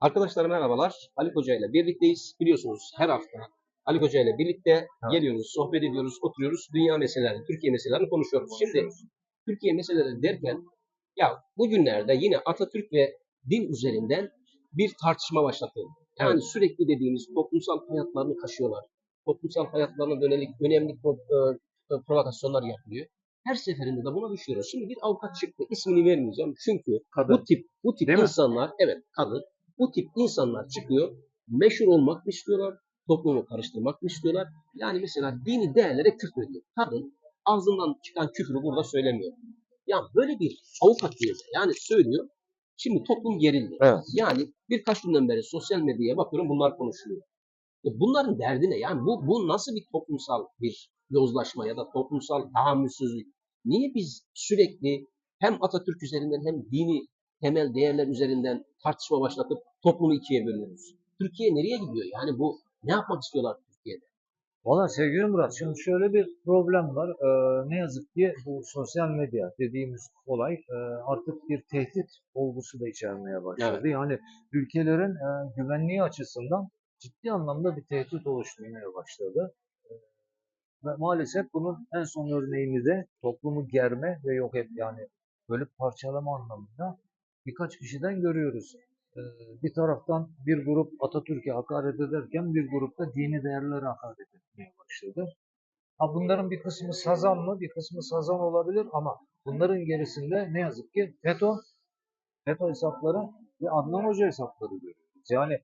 Arkadaşlar merhabalar. Ali Koca ile birlikteyiz. Biliyorsunuz her hafta Ali Koca ile birlikte geliyoruz, sohbet ediyoruz, oturuyoruz. Dünya meselelerini, Türkiye meselelerini konuşuyoruz. Şimdi Türkiye meseleleri derken ya bugünlerde yine Atatürk ve din üzerinden bir tartışma başlatıldı. Yani sürekli dediğimiz toplumsal hayatlarını kaşıyorlar. Toplumsal hayatlarına dönelik önemli e, e, provokasyonlar yapılıyor. Her seferinde de buna düşüyoruz. Şimdi bir avukat çıktı. ismini vermeyeceğim. Çünkü Kadın. bu tip bu tip Değil mi? insanlar evet kadın bu tip insanlar çıkıyor. Meşhur olmak mı istiyorlar? Toplumu karıştırmak mı istiyorlar? Yani mesela dini değerlere küfrediyor. Kadın ağzından çıkan küfrü burada söylemiyor. Ya böyle bir avukat değil. Yani söylüyor. Şimdi toplum gerildi. Evet. Yani birkaç günden beri sosyal medyaya bakıyorum bunlar konuşuluyor. Ya bunların derdi ne? Yani bu, bu nasıl bir toplumsal bir yozlaşma ya da toplumsal tahammülsüzlük? Niye biz sürekli hem Atatürk üzerinden hem dini temel değerler üzerinden tartışma başlatıp toplumu ikiye bölüyoruz? Türkiye nereye gidiyor? Yani bu ne yapmak istiyorlar Türkiye'de? Valla sevgili Murat, şimdi şöyle bir problem var. Ee, ne yazık ki bu sosyal medya dediğimiz olay e, artık bir tehdit olgusu da içermeye başladı. Yani ülkelerin e, güvenliği açısından ciddi anlamda bir tehdit oluşturmaya başladı. Ee, Ve maalesef bunun en son örneğini de toplumu germe ve yok et yani bölüp parçalama anlamında birkaç kişiden görüyoruz. Ee, bir taraftan bir grup Atatürk'e hakaret ederken bir grup da dini değerlere hakaret etmeye başladı. Ha bunların bir kısmı sazan mı? Bir kısmı sazan olabilir ama bunların gerisinde ne yazık ki FETÖ, FETÖ hesapları ve Adnan Hoca hesapları görüyoruz. Yani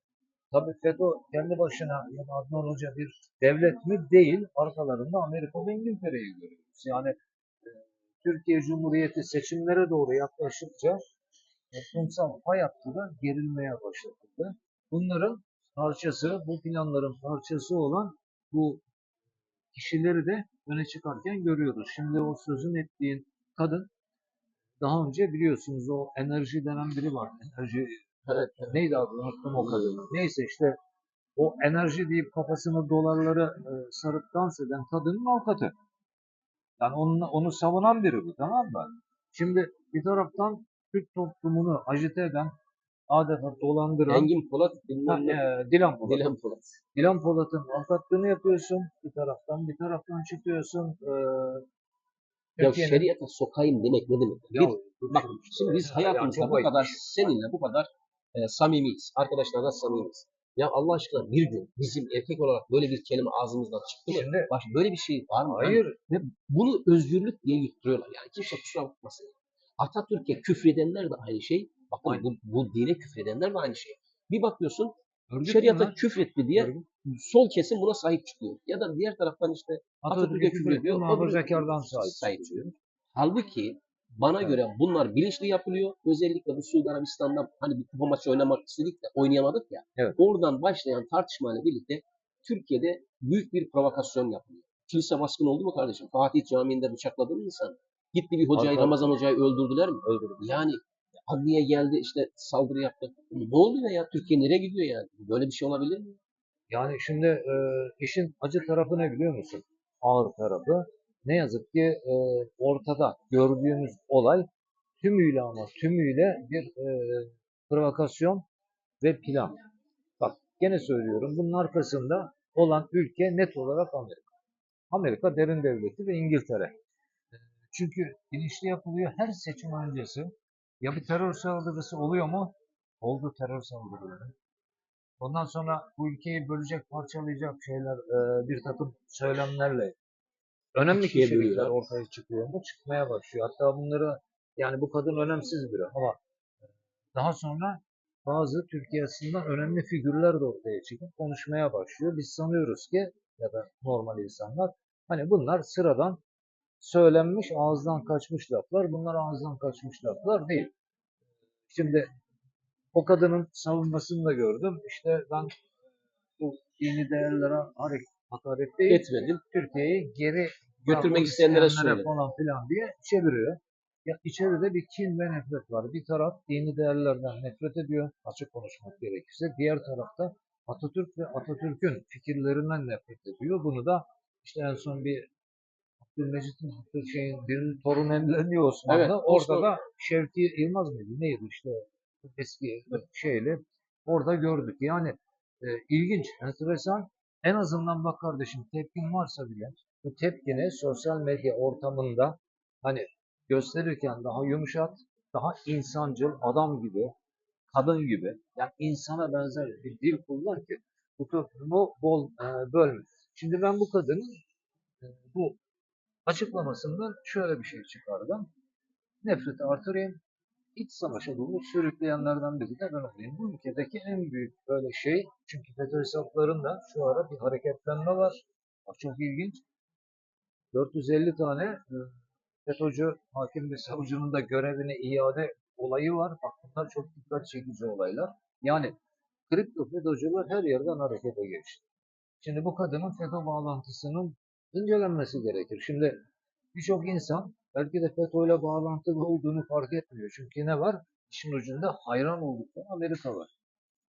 tabii FETÖ kendi başına ya da Adnan Hoca bir devlet mi? Değil. Arkalarında Amerika ve İngiltere'yi görüyoruz. Yani e, Türkiye Cumhuriyeti seçimlere doğru yaklaştıkça toplumsal hayatta da gerilmeye başladı. Bunların parçası, bu planların parçası olan bu kişileri de öne çıkarken görüyoruz. Şimdi o sözün ettiğin kadın daha önce biliyorsunuz o enerji denen biri var. Enerji Evet. neydi adı unuttum o kadın. Neyse işte o enerji deyip kafasını dolarlara e, sarıp dans eden kadının avukatı. Yani onu, onu savunan biri bu tamam mı? Şimdi bir taraftan Türk toplumunu agite eden, adeta dolandıran Engin Polat, bilmem ne. e, Dilan Polat. Dilan Polat. Dilan Polat'ın avukatlığını yapıyorsun bir taraftan, bir taraftan çıkıyorsun. E, Ya Türkiye'nin- şeriata sokayım demek ne demek? Ya, Bir, bak şimdi biz ya, hayatımızda çok bu ayıp. kadar seninle bu kadar e, samimiyiz. Arkadaşlarla samimiyiz. Ya Allah aşkına bir gün bizim erkek olarak böyle bir kelime ağzımızdan çıktı mı? Şimdi Baş böyle bir şey var mı? hayır Ve bunu özgürlük diye yutturuyorlar. Yani kimse kusura bakmasın. Atatürk'e küfredenler de aynı şey. Bakın Aynen. bu, bu dine küfredenler de aynı şey. Bir bakıyorsun örgüt şeriata küfretti diye Örgüt. sol kesim buna sahip çıkıyor. Ya da diğer taraftan işte Atatürk'e küfür ediyor. muhafazakardan sahip. sahip çıkıyor. Halbuki bana Evet. göre bunlar bilinçli yapılıyor. Özellikle bu Suudi Arabistan'da hani bir kupa maçı oynamak istedik de oynayamadık ya. Evet. Oradan başlayan tartışmayla birlikte Türkiye'de büyük bir provokasyon yapılıyor. Kilise baskın oldu mu kardeşim? Fatih Camii'nde bıçakladı mı insan? Gitti bir hocayı, Hatta- Ramazan hocayı öldürdüler mi? Öldürdü. Yani adliye geldi işte saldırı yaptı. Ne oluyor ya? Türkiye nereye gidiyor yani? Böyle bir şey olabilir mi? Yani şimdi e, işin acı tarafı ne biliyor musun? Ağır tarafı. Ne yazık ki e, ortada gördüğümüz olay tümüyle ama tümüyle bir e, provokasyon ve plan. Bak gene söylüyorum bunun arkasında olan ülke net olarak Amerika. Amerika derin devleti ve İngiltere. Çünkü bilinçli yapılıyor her seçim öncesi. Ya bir terör saldırısı oluyor mu? Oldu terör saldırıları. Ondan sonra bu ülkeyi bölecek, parçalayacak şeyler, e, bir takım söylemlerle önemli kişilikler bölüyorlar. ortaya çıkıyor mu? Çıkmaya başlıyor. Hatta bunları yani bu kadın önemsiz biri ama daha sonra bazı Türkiye açısından önemli figürler de ortaya çıkıp konuşmaya başlıyor. Biz sanıyoruz ki ya da normal insanlar hani bunlar sıradan söylenmiş, ağızdan kaçmış laflar. Bunlar ağızdan kaçmış laflar değil. Şimdi o kadının savunmasını da gördüm. İşte ben bu dini değerlere hakaret değil, Etmedim. Türkiye'yi geri Götürmek isteyenlere isteyenlere falan filan diye çeviriyor. Ya içeride bir kin ve nefret var. Bir taraf dini değerlerden nefret ediyor, açık konuşmak gerekirse. Diğer tarafta Atatürk ve Atatürk'ün fikirlerinden nefret ediyor. Bunu da işte en son bir Abdülmecit'in şeyin birinin torunu emleniyor Osmanlı. Evet, Orada da Şevki Yılmaz mıydı? Neydi işte eski şeyli orada gördük. Yani e, ilginç, enteresan. En azından bak kardeşim tepkin varsa bile bu tepkini sosyal medya ortamında hani gösterirken daha yumuşat, daha insancıl, adam gibi, kadın gibi, yani insana benzer bir dil kullan ki bu toplumu bol e, bölme. Şimdi ben bu kadının e, bu açıklamasından şöyle bir şey çıkardım. Nefreti artırayım, iç savaşa doğru sürükleyenlerden biri de ben olayım. Bu ülkedeki en büyük böyle şey, çünkü FETÖ hesaplarında şu ara bir hareketlenme var. Bak çok ilginç. 450 tane e, FETÖ'cü hakim ve savcının da görevine iade olayı var. Bak bunlar çok dikkat çekici olaylar. Yani kripto FETÖ'cüler her yerden harekete geçti. Şimdi bu kadının FETÖ bağlantısının incelenmesi gerekir. Şimdi birçok insan belki de FETÖ ile bağlantılı olduğunu fark etmiyor. Çünkü ne var? İşin ucunda hayran oldukları Amerika var.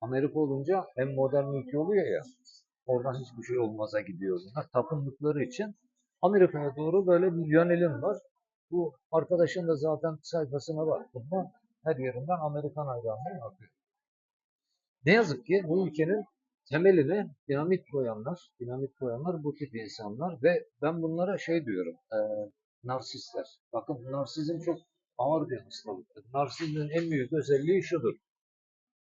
Amerika olunca hem modern ülke oluyor ya, oradan hiçbir şey olmaza gidiyor bunlar. Tapındıkları için Amerika'ya doğru böyle bir yönelim var. Bu arkadaşın da zaten sayfasına baktığımda her yerinden Amerikan hayranlığı yapıyor. Ne yazık ki bu ülkenin temeline dinamit koyanlar, dinamit koyanlar bu tip insanlar ve ben bunlara şey diyorum, e, narsistler. Bakın narsizm çok ağır bir hastalıktır. Narsizmin en büyük özelliği şudur.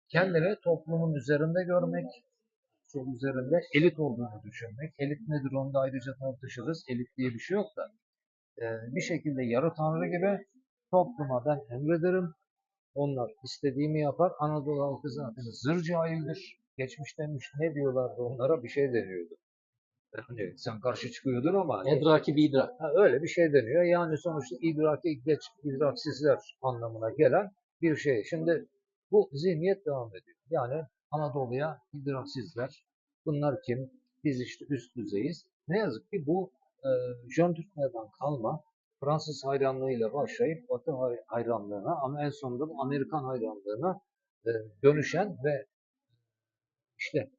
Kendini toplumun üzerinde görmek, çok üzerinde elit olduğunu düşünmek. Elit nedir onu da ayrıca tartışırız. Elit diye bir şey yok da. e, bir şekilde yarı tanrı gibi topluma ben emrederim. Onlar istediğimi yapar. Anadolu halkı zaten zır cahildir. Geçmiş demiş ne diyorlardı onlara bir şey deniyordu. Hani sen karşı çıkıyordun ama hani bir idrak. Ha, öyle bir şey deniyor. Yani sonuçta idraki geç, idraksizler anlamına gelen bir şey. Şimdi bu zihniyet devam ediyor. Yani Anadolu'ya idraksizler. Bunlar kim? Biz işte üst düzeyiz. Ne yazık ki bu e, Jön Türkmen'den kalma Fransız hayranlığıyla başlayıp Batı hay- hayranlığına ama en sonunda Amerikan hayranlığına e, dönüşen ve işte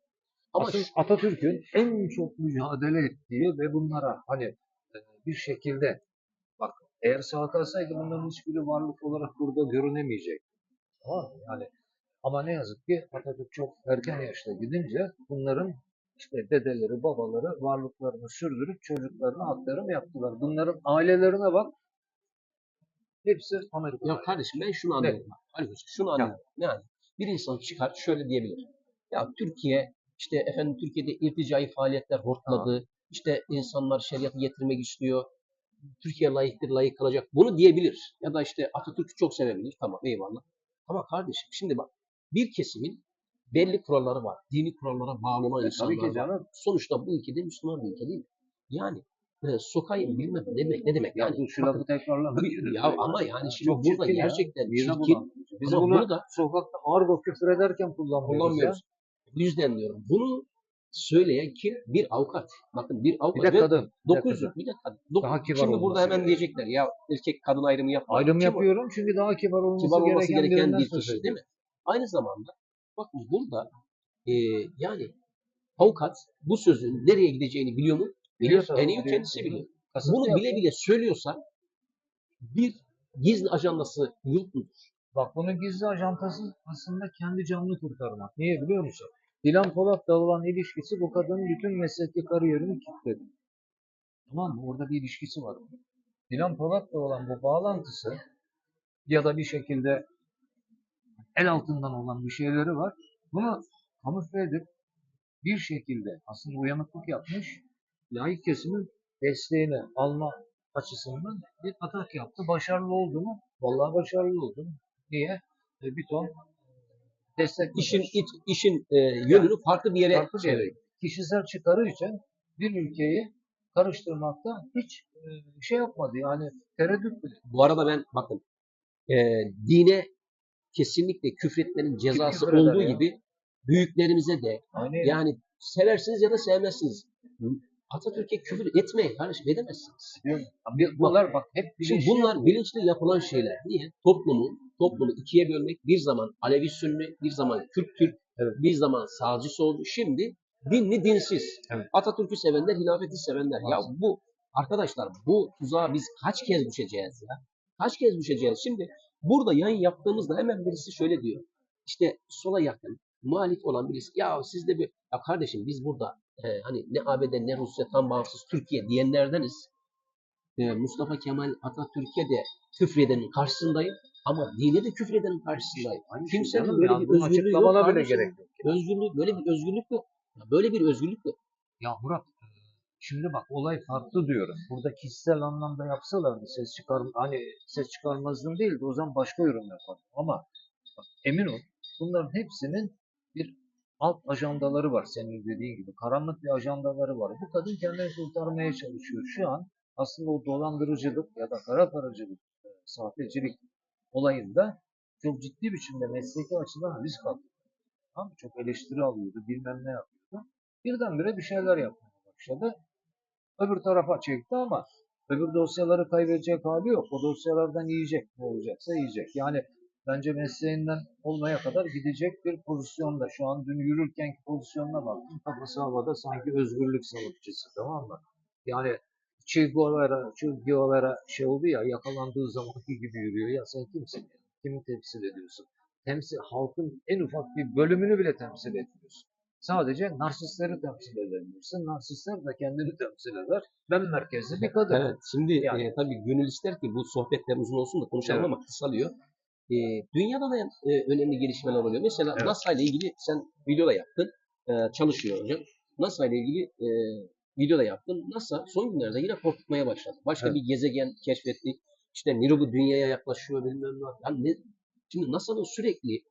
Ama Asıl Atatürk'ün en çok mücadele ettiği ve bunlara hani e, bir şekilde bak eğer sağ kalsaydı bunların hiçbiri varlık olarak burada görünemeyecek. Tamam? Yani ama ne yazık ki Atatürk çok erken yaşta gidince bunların işte dedeleri, babaları varlıklarını sürdürüp çocuklarına aktarım yaptılar. Bunların ailelerine bak. Hepsi Amerika'da. Ya kardeşim ben şunu anlıyorum. Ali Hoca şunu anlıyorum. Yani bir insan çıkar şöyle diyebilir. Ya Türkiye işte efendim Türkiye'de irticai faaliyetler hortladı. İşte insanlar şeriatı getirmek istiyor. Türkiye layıktır, layık kalacak. Bunu diyebilir. Ya da işte Atatürk'ü çok sevebilir. Tamam eyvallah. Ama kardeşim şimdi bak bir kesimin belli kuralları var. Dini kurallara bağlı olan E, insanlar tabii ki var. canım. Sonuçta bu ülkede Müslüman bir ülke değil mi? Yani e, sokayım bilmem ne demek ne demek Ya yani. bu şu lafı tekrarlama. Ya ama yani şimdi Çok burada ya. gerçekten Midem çirkin. Biz Ama bunu burada- sokakta argo küfür ederken kullanmıyoruz. kullanmıyoruz. Bu yüzden diyorum. Bunu söyleyen kim? Bir avukat. Bakın bir avukat. Bir de kadın. bir de 900 kadın. bir de kadın. Dok- Daha kibar Şimdi burada hemen gerekiyor. diyecekler ya erkek kadın ayrımı yapma. Ayrım Kim o? yapıyorum çünkü daha kibar olması, Kibar olması gereken, gereken bir kişi değil mi? Aynı zamanda bakın burada e, yani avukat bu sözün nereye gideceğini biliyor mu? Biliyor Bilir. En iyi biliyor. kendisi biliyor. Kasıtlı Bunu yapıyor. bile bile söylüyorsa bir gizli ajandası yok mudur? Bak bunun gizli ajantası aslında kendi canını kurtarmak. Niye biliyor musun? Dilan Polat'la olan ilişkisi bu kadının bütün mesleki kariyerini kilitledi. Tamam mı? Orada bir ilişkisi var. Dilan Polat'la olan bu bağlantısı ya da bir şekilde el altından olan bir şeyleri var. Bunu kamufle edip bir şekilde aslında uyanıklık yapmış, layık kesimin desteğini alma açısından bir atak yaptı. Başarılı oldu mu? Vallahi başarılı oldu. Niye? E, bir ton destek İşin it, işin e, yönünü farklı bir yere farklı. Kişisel çıkarı için bir ülkeyi karıştırmakta hiç e, şey yapmadı yani tereddüt bile. Bu arada ben bakın e, dine kesinlikle küfretmenin cezası olduğu ya? gibi büyüklerimize de Aynı yani seversiniz ya da sevmezsiniz. Atatürk'e küfür etmeyin kardeşim edemezsiniz. Bunlar bak hep Şimdi bunlar bilinçli yapılan şeyler. Niye? Toplumu toplumu ikiye bölmek bir zaman Alevi Sünni, bir zaman Kürt Türk, Evet. bir zaman sağcı solcu. Şimdi dinli dinsiz. Evet. Atatürk'ü sevenler, hilafeti sevenler. Ya bu arkadaşlar bu tuzağa biz kaç kez düşeceğiz ya? Kaç kez düşeceğiz? Şimdi burada yayın yaptığımızda hemen birisi şöyle diyor. İşte sola yakın, muhalif olan birisi ya siz de bir ya kardeşim biz burada e, hani ne ABD ne Rusya tam bağımsız Türkiye diyenlerdeniz. E, Mustafa Kemal Atatürk'e de küfredenin karşısındayım ama dine de küfredenin karşısındayım. Şey Kimsenin böyle bir özgürlüğü yok bile gerek yok. Özgürlük böyle bir özgürlük yok. Böyle bir özgürlük yok. Ya Murat e, şimdi bak olay farklı diyorum. Burada kişisel anlamda yapsalardı ses çıkar hani ses çıkarmazdım değil de o zaman başka yorum yapardım. Ama bak, emin ol bunların hepsinin bir alt ajandaları var senin dediğin gibi. Karanlık bir ajandaları var. Bu kadın kendini kurtarmaya çalışıyor. Şu an aslında o dolandırıcılık ya da kara paracılık, e, sahtecilik olayında çok ciddi biçimde mesleki açıdan risk aldı. Tamam? Çok eleştiri alıyordu, bilmem ne yapıyordu. Birdenbire bir şeyler yapmaya başladı. Öbür tarafa çekti ama öbür dosyaları kaybedecek hali yok. O dosyalardan yiyecek ne olacaksa yiyecek. Yani bence mesleğinden olmaya kadar gidecek bir pozisyonda. Şu an dün yürürkenki pozisyonuna baktım. Kafası havada sanki özgürlük savaşçısı tamam mı? Yani Che Guevara, Che Guevara şey oldu ya yakalandığı zamanki gibi yürüyor. Ya sen kimsin? Kimi temsil ediyorsun? Temsil, halkın en ufak bir bölümünü bile temsil etmiyorsun. Sadece narsistleri temsil edebilirsin. Narsistler de kendini temsil eder. Ben merkezli bir kadın. Evet. Şimdi Yani. e, tabii gönül ister ki bu sohbetler uzun olsun da konuşalım Evet. ama kısalıyor. E, dünyada da e, önemli gelişmeler oluyor. Mesela Evet. NASA ile ilgili sen video da yaptın. E, çalışıyor hocam. NASA ile ilgili e, video da yaptın. NASA son günlerde yine korkutmaya başladı. Başka Evet. bir gezegen keşfetti. İşte Nirobu dünyaya yaklaşıyor bilmem ne. Yani ne, şimdi NASA'nın sürekli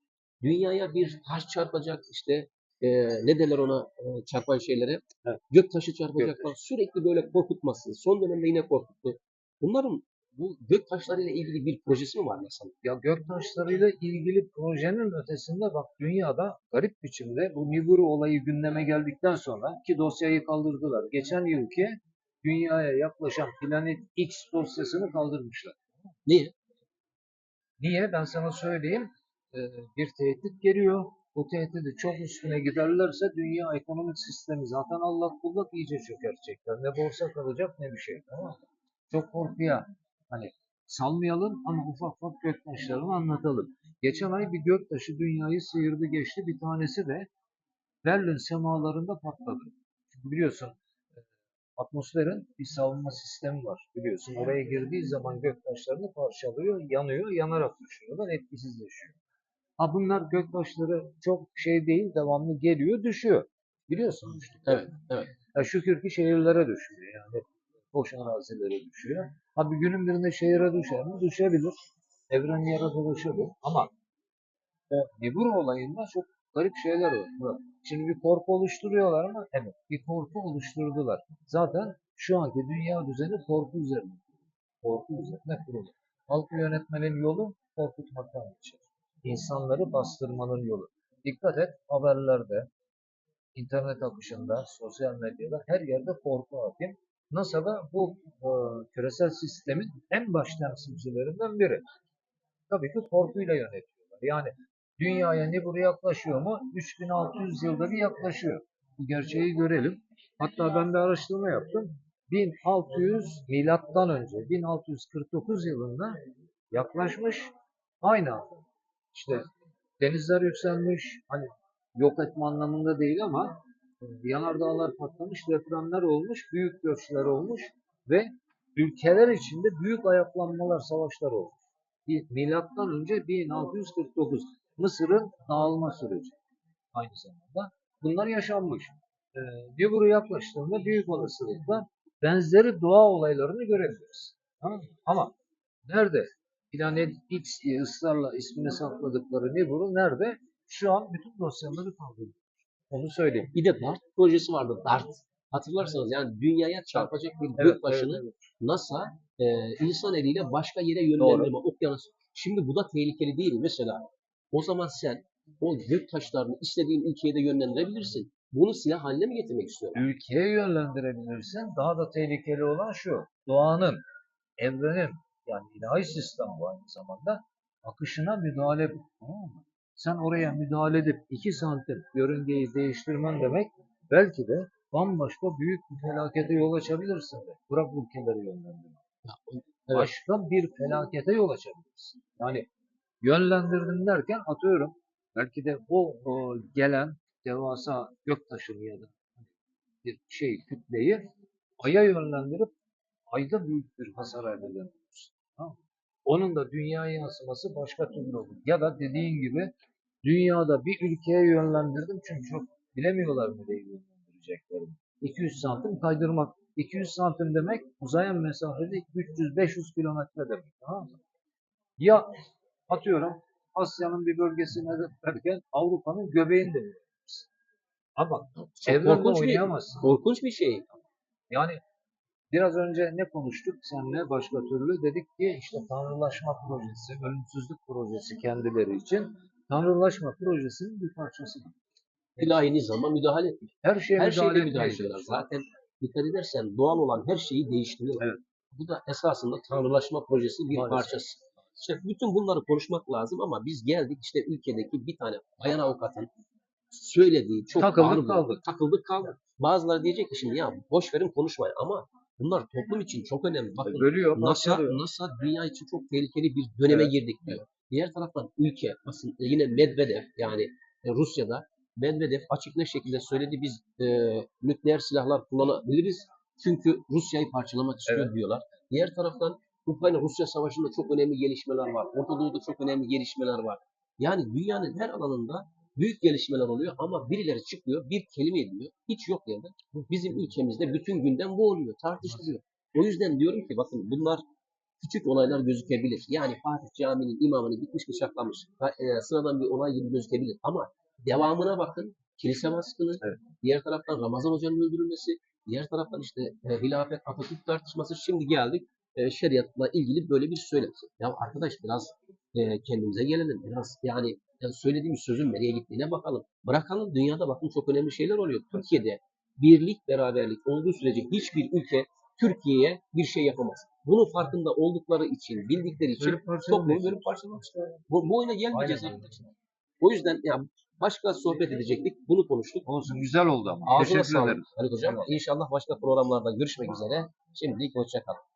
dünyaya bir taş çarpacak işte e, ne derler ona e, çarpan şeylere Evet. gök taşı çarpacak Göktaşı. falan sürekli böyle korkutması. Son dönemde yine korkuttu. Bunların bu gök taşlarıyla ilgili bir projesi mi var NASA'nın? Ya göktaşlarıyla ilgili projenin ötesinde bak dünyada garip biçimde bu Nibiru olayı gündeme geldikten sonra ki dosyayı kaldırdılar. Geçen yılki dünyaya yaklaşan Planet X dosyasını kaldırmışlar. Niye? Niye? Ben sana söyleyeyim. Ee, bir tehdit geliyor. Bu tehdidi çok üstüne giderlerse dünya ekonomik sistemi zaten allak bullak iyice çökertecekler. Ne borsa kalacak ne bir şey. Tamam mı? Çok korkuya hani salmayalım ama ufak ufak göktaşlarını anlatalım. Geçen ay bir göktaşı dünyayı sıyırdı geçti. Bir tanesi de Berlin semalarında patladı. Çünkü biliyorsun e, atmosferin bir savunma sistemi var biliyorsun. Oraya girdiği zaman göktaşlarını parçalıyor, yanıyor, yanarak düşüyorlar, etkisizleşiyor. Ha bunlar göktaşları çok şey değil, devamlı geliyor, düşüyor. Biliyorsun işte. Evet, evet. Ya şükür ki şehirlere düşüyor yani. Boş arazilere düşüyor. Ha bir günün birinde şehire düşer mi? Düşebilir. Evren yaratılışı bu. Ama o Nibiru olayında çok garip şeyler. Murat. Şimdi bir korku oluşturuyorlar mı? Evet. Bir korku oluşturdular. Zaten şu anki dünya düzeni korku üzerine. Korku üzerine kurulu. Halkı yönetmenin yolu korkutmaktan geçer. İnsanları bastırmanın yolu. Dikkat et haberlerde, internet akışında, sosyal medyada her yerde korku hakim. NASA da bu e, küresel sistemin en baş temsilcilerinden biri. Tabii ki korkuyla yönetiyorlar. Yani dünyaya Nibiru yaklaşıyor mu? 3600 yılda bir yaklaşıyor. Bu gerçeği görelim. Hatta ben bir araştırma yaptım. 1600 milattan önce 1649 yılında yaklaşmış aynı anda. İşte denizler yükselmiş. Hani yok etme anlamında değil ama yanardağlar patlamış, depremler olmuş, büyük göçler olmuş ve ülkeler içinde büyük ayaklanmalar, savaşlar olmuş. Bir- Milattan önce 1649 Mısır'ın dağılma süreci aynı zamanda. Bunlar yaşanmış. Ee, Nibiru yaklaştığında büyük olasılıkla benzeri doğa olaylarını görebiliriz. Tamam? Ama nerede? Planet X diye ısrarla ismini sakladıkları Nibiru nerede? Şu an bütün dosyaları kaldırıyor. Onu söyleyeyim. Bir de DART projesi vardı. DART. Hatırlarsanız yani dünyaya çarpacak bir Evet, gök başını evet, evet. NASA e, insan eliyle başka yere yönlendirme, okyanus. Şimdi bu da tehlikeli değil? Mesela o zaman sen o gök taşlarını istediğin ülkeye de yönlendirebilirsin. Bunu silah haline mi getirmek istiyorsun? ülkeye yönlendirebilirsin. Daha da tehlikeli olan şu. Doğanın, evrenin yani ilahi sistem bu aynı zamanda akışına müdahale bu. Tamam mı? Sen oraya müdahale edip 2 santim yörüngeyi değiştirmen demek belki de bambaşka büyük bir felakete yol açabilirsin de. Bırak ülkeleri yönlendirme. Evet. Başka bir felakete yol açabilirsin. Yani yönlendirdim derken atıyorum belki de o, o gelen devasa göktaşını ya da bir şey kütleyi aya yönlendirip ayda büyük bir hasar elde? Onun da dünyaya yansıması başka türlü olur. Ya da dediğin gibi dünyada bir ülkeye yönlendirdim çünkü çok bilemiyorlar nereye yönlendireceklerini. 200 santim kaydırmak. 200 santim demek uzayan mesafede 300-500 kilometre demek. Tamam mı? Ya atıyorum Asya'nın bir bölgesine derken Avrupa'nın göbeğinde mi? Ama bir- oynayamazsın. Korkunç bir şey. Yani biraz önce ne konuştuk seninle başka türlü? Dedik ki işte tanrılaşma projesi, ölümsüzlük projesi kendileri için tanrılaşma projesinin bir parçası. İlahi nizama müdahale etmiş. Her şeye Her müdahale müdahale etmeye ediyorlar. Zaten dikkat edersen doğal olan her şeyi değiştiriyor. Evet. Bu da esasında tanrılaşma projesi bir Maalesef. parçası. İşte bütün bunları konuşmak lazım ama biz geldik işte ülkedeki bir tane bayan avukatın söylediği çok Takıldık ağır kaldık. Takıldık kaldık. Bazıları diyecek ki şimdi ya boş verin konuşmayın ama bunlar toplum için çok önemli. Bakın Bölüyor, NASA. NASA dünya için çok tehlikeli bir döneme Evet, girdik diyor. Diğer taraftan ülke aslında yine Medvedev yani e, Rusya'da Medvedev açık ne şekilde söyledi biz e, nükleer silahlar kullanabiliriz çünkü Rusya'yı parçalamak istiyor diyorlar. Diğer taraftan Ukrayna-Rusya savaşında çok önemli gelişmeler var. Orta Doğu'da çok önemli gelişmeler var. Yani dünyanın her alanında büyük gelişmeler oluyor ama birileri çıkıyor, bir kelime ediyor. Hiç yok yerde. Bizim ülkemizde bütün gündem bu oluyor, tartışılıyor. O yüzden diyorum ki bakın bunlar küçük olaylar gözükebilir. Yani Fatih Camii'nin imamını gitmiş bıçaklamış. E, sıradan bir olay gibi gözükebilir. Ama devamına bakın. Kilise baskını, Evet. diğer taraftan Ramazan Hoca'nın öldürülmesi, diğer taraftan işte e, hilafet Atatürk tartışması. Şimdi geldik e, şeriatla ilgili böyle bir söylem. Ya arkadaş biraz e, kendimize gelelim. Biraz yani ya söylediğimiz sözün nereye gittiğine bakalım. Bırakalım dünyada bakın çok önemli şeyler oluyor. Türkiye'de birlik, beraberlik olduğu sürece hiçbir ülke Türkiye'ye bir şey yapamaz. Bunun farkında oldukları için, bildikleri için Bölüp toplumu bölüp parçalamışlar. Bu, bu oyuna gelmeyeceğiz arkadaşlar. O yüzden ya başka sohbet edecektik. Bunu konuştuk. Olsun güzel oldu ama. Ağzına Teşekkür sağlık ederim. Hocam. İnşallah başka programlarda görüşmek üzere. Şimdilik hoşçakalın.